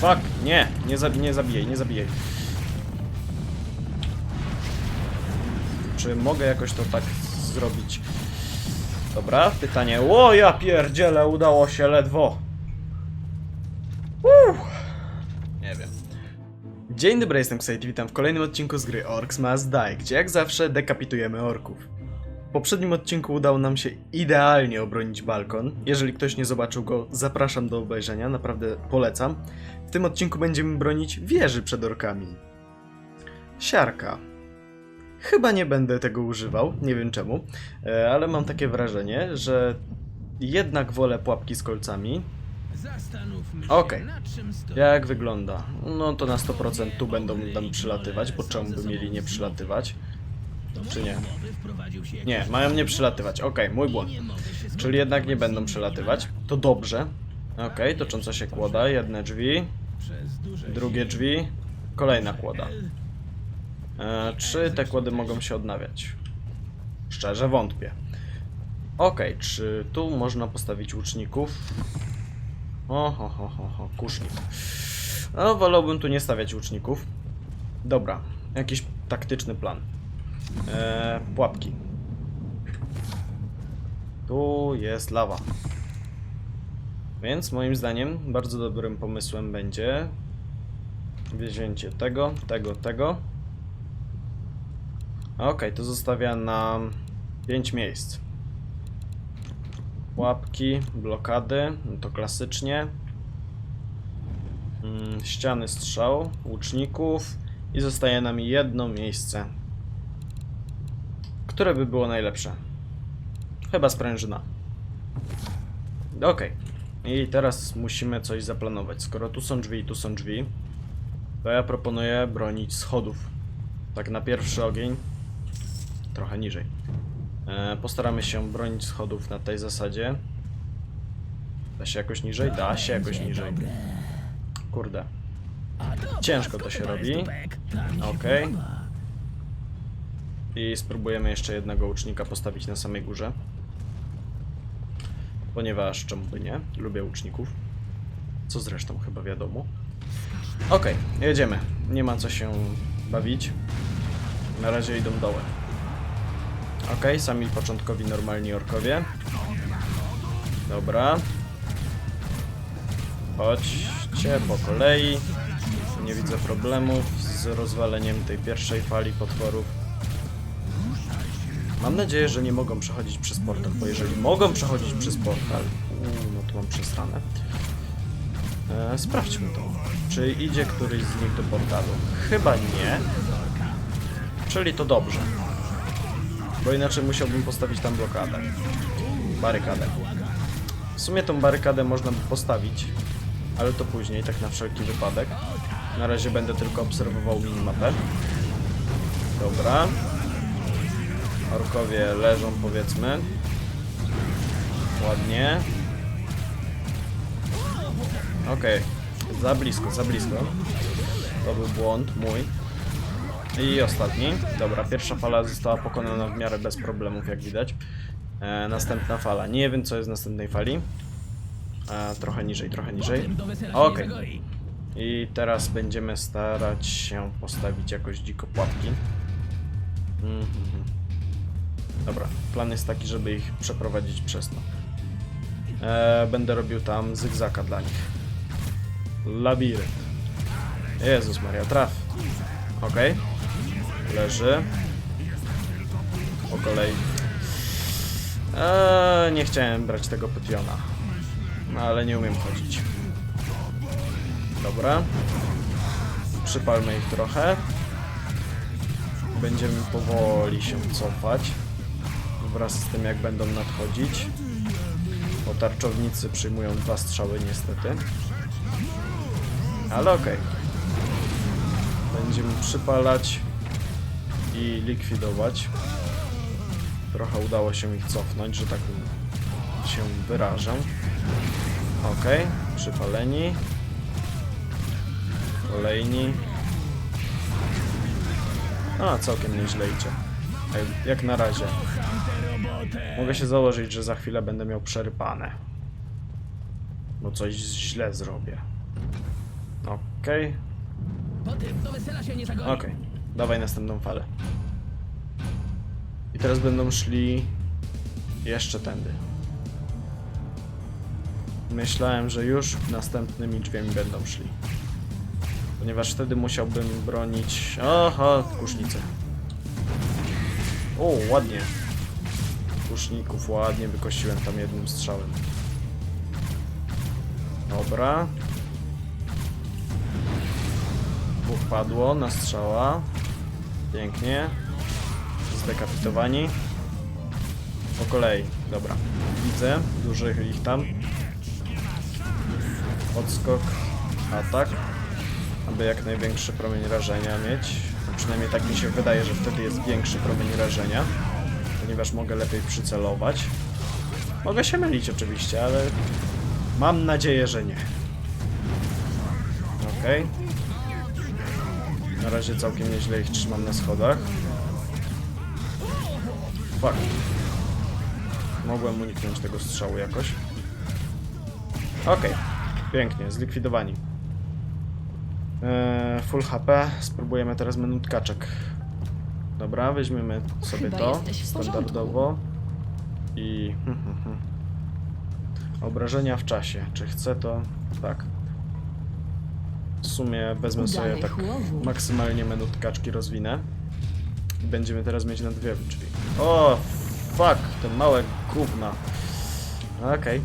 Fuck, nie, nie, zabi nie zabijaj, nie zabijaj. Czy mogę jakoś to tak zrobić? Dobra, pytanie. O, ja pierdzielę, udało się ledwo. Uff. Nie wiem. Dzień dobry, jestem Ksejt, witam w kolejnym odcinku z gry Orcs Must Die, gdzie jak zawsze dekapitujemy orków. W poprzednim odcinku udało nam się idealnie obronić balkon. Jeżeli ktoś nie zobaczył go, zapraszam do obejrzenia, naprawdę polecam. W tym odcinku będziemy bronić wieży przed orkami. Siarka. Chyba nie będę tego używał, nie wiem czemu, e, ale mam takie wrażenie, że jednak wolę pułapki z kolcami. Okej. stoi. Jak wygląda? No to na 100% tu będą nam przylatywać, bo czemu by mieli nie przylatywać? Czy nie? Nie, mają nie przylatywać. Okej, mój błąd. Czyli jednak nie będą przelatywać. To dobrze. Okej, tocząca się kłoda, jedne drzwi, drugie drzwi, kolejna kłoda. E, czy te kłody mogą się odnawiać? Szczerze wątpię. Okej, czy tu można postawić łuczników? O, ho, ho, ho, ho, kusznik. No, wolałbym tu nie stawiać łuczników. Dobra, jakiś taktyczny plan. E, pułapki. Tu jest lawa. Więc moim zdaniem bardzo dobrym pomysłem będzie wzięcie tego, tego, tego. Okej, to zostawia nam 5 miejsc. Łapki, blokady, no to klasycznie. Mm, ściany strzał, łuczników i zostaje nam jedno miejsce. Które by było najlepsze? Chyba sprężyna. Okej. I teraz musimy coś zaplanować. Skoro tu są drzwi i tu są drzwi, to ja proponuję bronić schodów. Tak na pierwszy ogień. Trochę niżej. E, postaramy się bronić schodów na tej zasadzie. Da się jakoś niżej? Da się jakoś niżej. Kurde. Ciężko to się robi. Okej. I spróbujemy jeszcze jednego łucznika postawić na samej górze. Ponieważ czemu by nie? Lubię łuczników. Co zresztą chyba wiadomo. Okej, jedziemy. Nie ma co się bawić. Na razie idą dołem. Okej, sami początkowi normalni orkowie. Dobra. Chodźcie po kolei. Nie widzę problemów z rozwaleniem tej pierwszej fali potworów. Mam nadzieję, że nie mogą przechodzić przez portal, bo jeżeli mogą przechodzić przez portal, no to mam przesrane. E, sprawdźmy to. Czy idzie któryś z nich do portalu? Chyba nie. Czyli to dobrze. Bo inaczej musiałbym postawić tam blokadę. Barykadę. W sumie tą barykadę można by postawić, ale to później, tak na wszelki wypadek. Na razie będę tylko obserwował minimapę. Dobra. Orkowie leżą, powiedzmy. Ładnie. Okej. Za blisko, za blisko. To był błąd mój. I ostatni. Dobra, pierwsza fala została pokonana w miarę bez problemów, jak widać. E, następna fala. Nie wiem, co jest w następnej fali. E, trochę niżej, trochę niżej. Okej. I teraz będziemy starać się postawić jakoś dziko pułapki. Mhm. Dobra, plan jest taki, żeby ich przeprowadzić przez to. E, będę robił tam zygzaka dla nich. Labirynt. Jezus Maria, traf. Okej. Leży. Po kolei. Eee, nie chciałem brać tego pytiona. No, ale nie umiem chodzić. Dobra. Przypalmy ich trochę. Będziemy powoli się cofać. Wraz z tym, jak będą nadchodzić. Bo tarczownicy przyjmują dwa strzały, niestety. Ale okej. Będziemy przypalać i likwidować. Trochę udało się ich cofnąć, że tak się wyrażę. Okej, przypaleni. Kolejni. A, całkiem nieźle idzie. Jak- na razie. Mogę się założyć, że za chwilę będę miał przerypane. Bo coś źle zrobię. Okej, zagoni. okej. Dawaj następną falę. I teraz będą szli jeszcze tędy. Myślałem, że już następnymi drzwiami będą szli. Ponieważ wtedy musiałbym bronić... Aha, kusznicę. O, ładnie. Kuszników ładnie wykosiłem tam jednym strzałem. Dobra. Dwóch padło na strzała. Pięknie. Zdekapitowani. Po kolei. Dobra. Widzę. Dużych ich tam. Odskok. Atak. Aby jak największy promień rażenia mieć. Przynajmniej tak mi się wydaje, że wtedy jest większy promień rażenia. Ponieważ mogę lepiej przycelować. Mogę się mylić oczywiście, ale mam nadzieję, że nie. Okej. Na razie całkiem nieźle ich trzymam na schodach. Fuck. Mogłem uniknąć tego strzału jakoś. Okej. Pięknie, zlikwidowani. Eee, full HP. Spróbujemy teraz menu tkaczek. Dobra, weźmiemy sobie Chyba to standardowo. I... Obrażenia w czasie. Czy chcę to? Tak. W sumie wezmę sobie tak maksymalnie menu tkaczki rozwinę. I Będziemy teraz mieć na dwie drzwi. O, fuck, te małe gówna. Okej.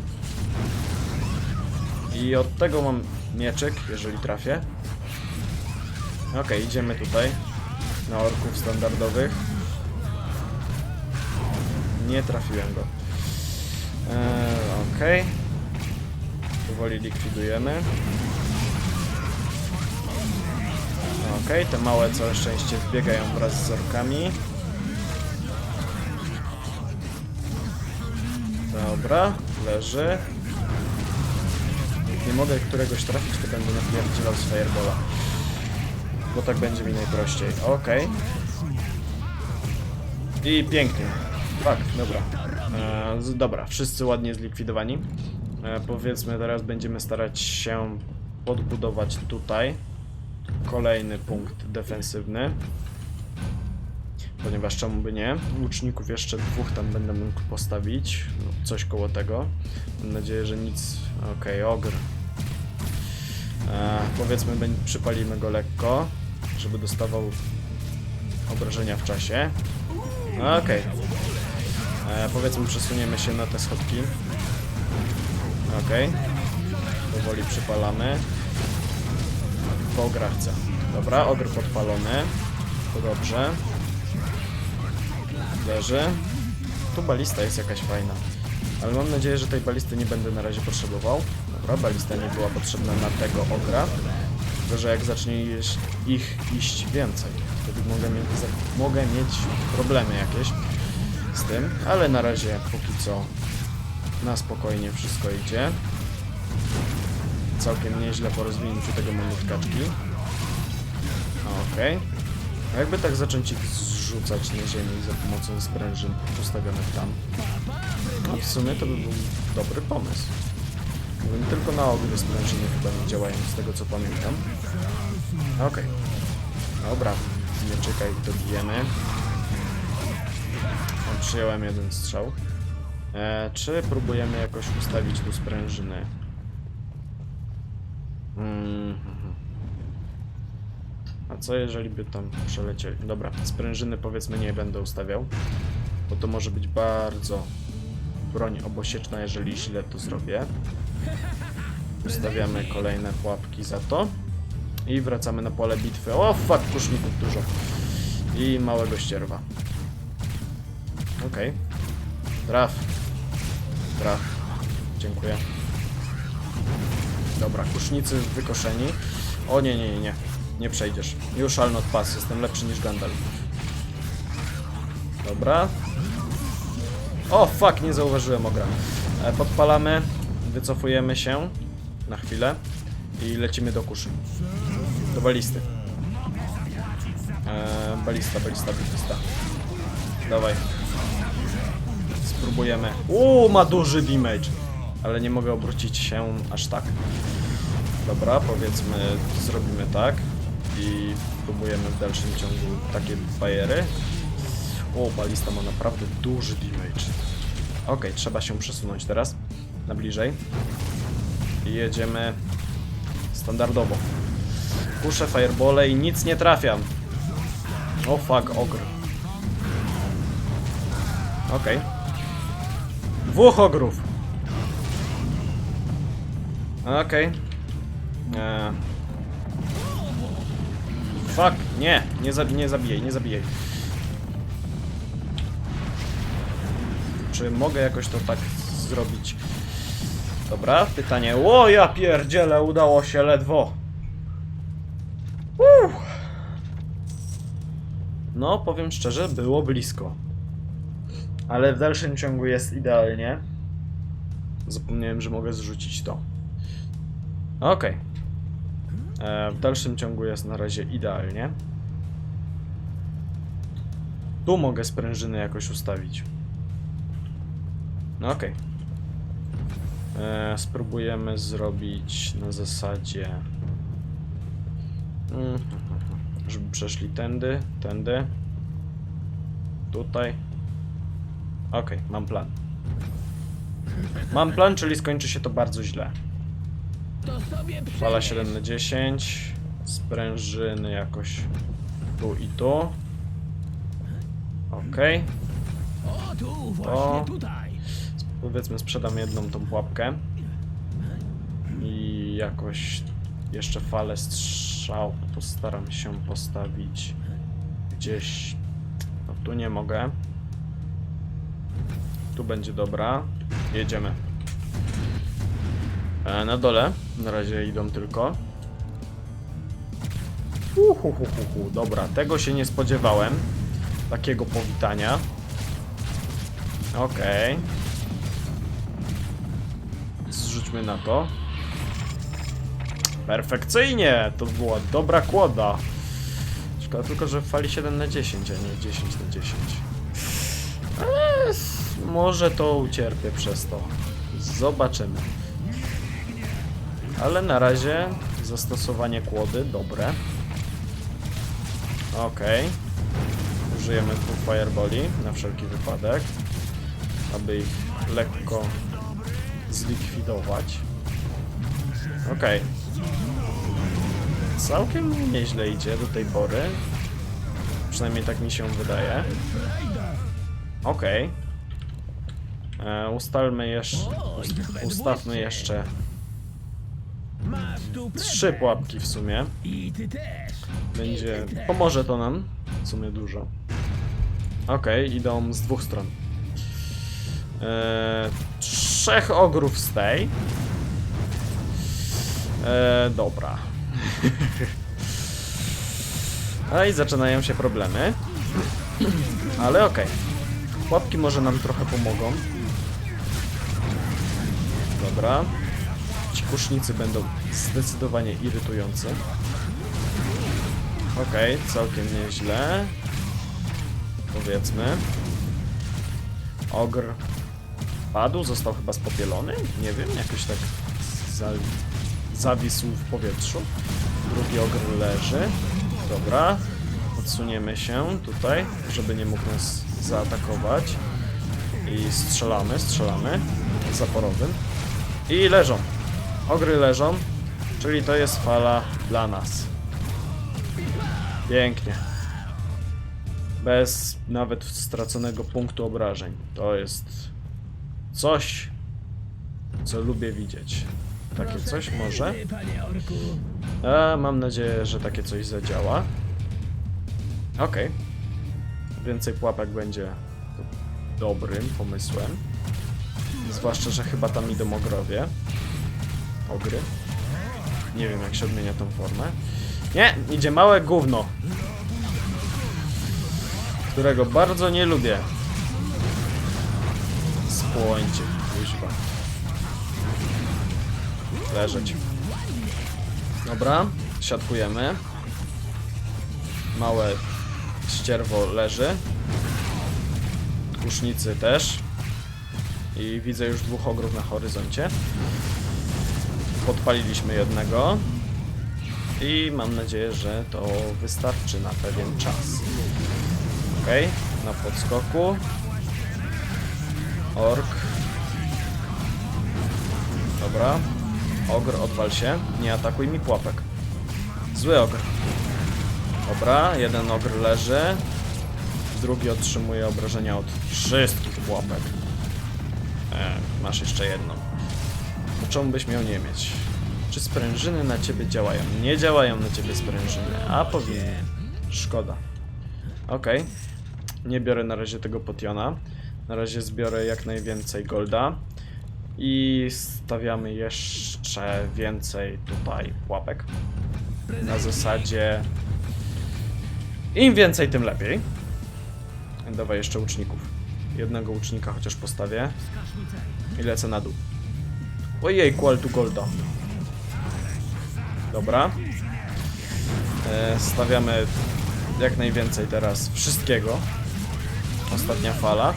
I od tego mam mieczek, jeżeli trafię. Okej, idziemy tutaj. Na orków standardowych. Nie trafiłem go. Eee, Okej. Powoli likwidujemy. Okej, te małe całe szczęście wbiegają wraz z orkami. Dobra, leży. Jak nie mogę któregoś trafić, to będę napierdzielał z Firebola. Bo tak będzie mi najprościej. Okej. I pięknie. Tak, dobra. E, dobra, wszyscy ładnie zlikwidowani. E, powiedzmy, teraz będziemy starać się podbudować tutaj kolejny punkt defensywny. Ponieważ czemu by nie? Łuczników jeszcze dwóch tam będę mógł postawić. No, coś koło tego. Mam nadzieję, że nic. Okej, ogr. E, powiedzmy, przypalimy go lekko, żeby dostawał obrażenia w czasie. Okej. E, Powiedzmy, przesuniemy się na te schodki. Okej. Powoli przypalamy. Po ogra chcę. Dobra, ogr podpalony. To dobrze. Leży. Tu balista jest jakaś fajna. Ale mam nadzieję, że tej balisty nie będę na razie potrzebował. Dobra, balista nie była potrzebna na tego ogra. Tylko, że jak zacznie ich iść więcej, wtedy mogę mieć, mogę mieć problemy jakieś z tym. Ale na razie póki co na spokojnie wszystko idzie. Całkiem nieźle po rozwinięciu tego menu tkaczki. Okej. A Jakby tak zacząć ich zrzucać na ziemię za pomocą sprężyn postawionych tam. No w sumie to by był dobry pomysł. Tylko na ogół sprężyny chyba nie działają, z tego co pamiętam. Okej. Dobra, z mieczyka ich dobijemy. Przyjąłem jeden strzał. E, czy próbujemy jakoś ustawić tu sprężyny? Mm, mhm. A co jeżeli by tam przelecieli? Dobra, sprężyny powiedzmy nie będę ustawiał, bo to może być bardzo broń obosieczna, jeżeli źle to zrobię. Ustawiamy kolejne pułapki za to. I wracamy na pole bitwy. O, fuck, kuszników dużo. I małego ścierwa. Okej. Traf. Traf. Dziękuję. Dobra, kusznicy wykoszeni. O nie, nie, nie, nie. Nie przejdziesz. Już Alnot Pass, jestem lepszy niż Gandalf. Dobra. O, fuck, nie zauważyłem ogra. E, podpalamy, wycofujemy się na chwilę i lecimy do kuszy. Do balisty. E, balista, balista, balista. Dawaj. Spróbujemy. Uuu, ma duży damage. ale nie mogę obrócić się aż tak. Dobra, powiedzmy, zrobimy tak i próbujemy w dalszym ciągu takie bajery. O, balista ma naprawdę duży damage. Okej, trzeba się przesunąć teraz na bliżej. I jedziemy standardowo. Kuszę firebole i nic nie trafiam. O fuck, ogr. Okej. Dwóch ogrów. Okej. Eee. Fuck, nie, nie, za, nie zabijaj, nie zabijaj. Czy mogę jakoś to tak zrobić? Dobra, pytanie. O, ja pierdzielę, udało się ledwo. Uff. No, powiem szczerze, było blisko. Ale w dalszym ciągu jest idealnie. Zapomniałem, że mogę zrzucić to. Okej. E, W dalszym ciągu jest na razie idealnie. Tu mogę sprężyny jakoś ustawić. No okej. E, Spróbujemy zrobić na zasadzie... Mm, Żeby przeszli tędy, tędy. Tutaj. Okej, mam plan. Mam plan, czyli skończy się to bardzo źle. Fala przemyśl. 7 na 10. Sprężyny jakoś tu i tu. Okej. O, tu, właśnie tutaj. Powiedzmy sprzedam jedną tą pułapkę. I jakoś jeszcze falę strzał postaram się postawić gdzieś. No tu nie mogę. Tu będzie dobra. Jedziemy. E, na dole na razie idą tylko. Uhuhuhuhu, dobra, tego się nie spodziewałem. Takiego powitania. Okej. Zrzućmy na to. Perfekcyjnie! To była dobra kłoda. Szkoda tylko, że w fali 7 na 10, a nie 10 na 10. Ale może to ucierpię przez to. Zobaczymy. Ale na razie zastosowanie kłody dobre. Okej. Użyjemy dwóch fireboli na wszelki wypadek, aby ich lekko zlikwidować. Okej. Całkiem nieźle idzie do tej pory. Przynajmniej tak mi się wydaje. Okej. E, Ustalmy jeszcze. Ustawmy jeszcze trzy pułapki w sumie. Będzie. Pomoże to nam. W sumie dużo. Okej, idą z dwóch stron. Eee, trzech ogrów z tej. Eee, dobra. A i zaczynają się problemy. Ale okej. Łapki może nam trochę pomogą. Dobra. Ci kusznicy będą zdecydowanie irytujący. Okej, całkiem nieźle. Powiedzmy. Ogr padł, został chyba spopielony? Nie wiem, jakoś tak za, zawisł w powietrzu. Drugi ogr leży. Dobra. Odsuniemy się tutaj, żeby nie mógł nas zaatakować. I strzelamy, strzelamy. Zaporowym. I leżą. Ogry leżą, czyli to jest fala dla nas. Pięknie. Bez nawet straconego punktu obrażeń. To jest coś, co lubię widzieć. Takie coś może. Ty, Panie orku. A, mam nadzieję, że takie coś zadziała. Okej. Więcej pułapek będzie dobrym pomysłem. Zwłaszcza, że chyba tam idą ogrowie. Ogry. Nie wiem, jak się odmienia tą formę. Nie, idzie małe gówno. Którego bardzo nie lubię. Spłońcie, kuźwa. Leżeć. Dobra, siatkujemy. Małe ścierwo leży. Kusznicy też. I widzę już dwóch ogrów na horyzoncie. Podpaliliśmy jednego. I mam nadzieję, że to wystarczy na pewien czas. Okej, na podskoku. Ork. Dobra. Ogr, odwal się. Nie atakuj mi pułapek. Zły ogr. Dobra, jeden ogr leży. Drugi otrzymuje obrażenia od wszystkich pułapek. E, masz jeszcze jedną. To czemu byś miał nie mieć? Czy sprężyny na ciebie działają? Nie działają na ciebie sprężyny, a powinny. Szkoda. Okej. Nie biorę na razie tego potiona. Na razie zbiorę jak najwięcej golda. I stawiamy jeszcze więcej tutaj pułapek. Na zasadzie im więcej, tym lepiej. Dawaj jeszcze łuczników. Jednego łucznika chociaż postawię. I lecę na dół. Ojej, ale tu golda. Dobra. E, stawiamy jak najwięcej teraz wszystkiego. Ostatnia fala.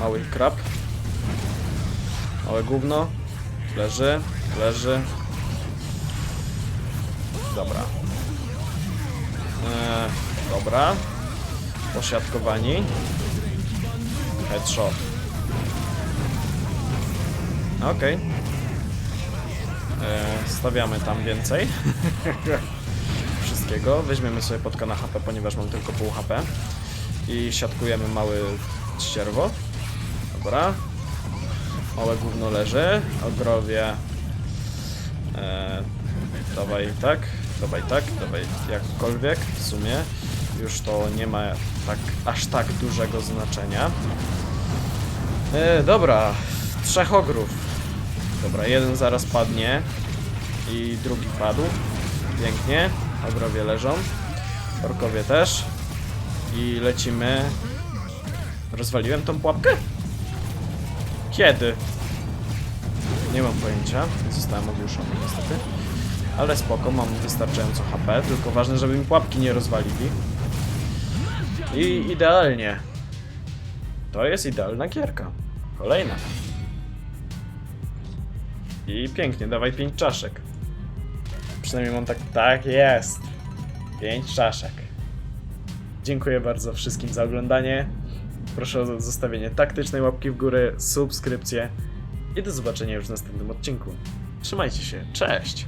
Mały krab. Małe gówno. Leży, leży. Dobra. E, dobra. Posiadkowani. Headshot. Okej. E, Stawiamy tam więcej. Wszystkiego. Weźmiemy sobie podka na HP, ponieważ mam tylko pół HP. I siatkujemy mały ścierwo. Dobra. Małe gówno leży. Ogrowie. E, dawaj tak, dawaj tak, dawaj jakkolwiek. W sumie już to nie ma tak aż tak dużego znaczenia. E, dobra, trzech ogrów. Dobra, jeden zaraz padnie i drugi padł. Pięknie. Ogrowie leżą. Orkowie też. I lecimy. Rozwaliłem tą pułapkę? Kiedy? Nie mam pojęcia. Zostałem ogłuszony niestety. Ale spoko, mam wystarczająco HP. Tylko ważne, żeby mi pułapki nie rozwalili. I idealnie. To jest idealna gierka. Kolejna. I pięknie, dawaj pięć czaszek. Przynajmniej mam tak. Tak jest. Pięć czaszek. Dziękuję bardzo wszystkim za oglądanie. Proszę o zostawienie taktycznej łapki w górę, subskrypcję i do zobaczenia już w następnym odcinku. Trzymajcie się, cześć!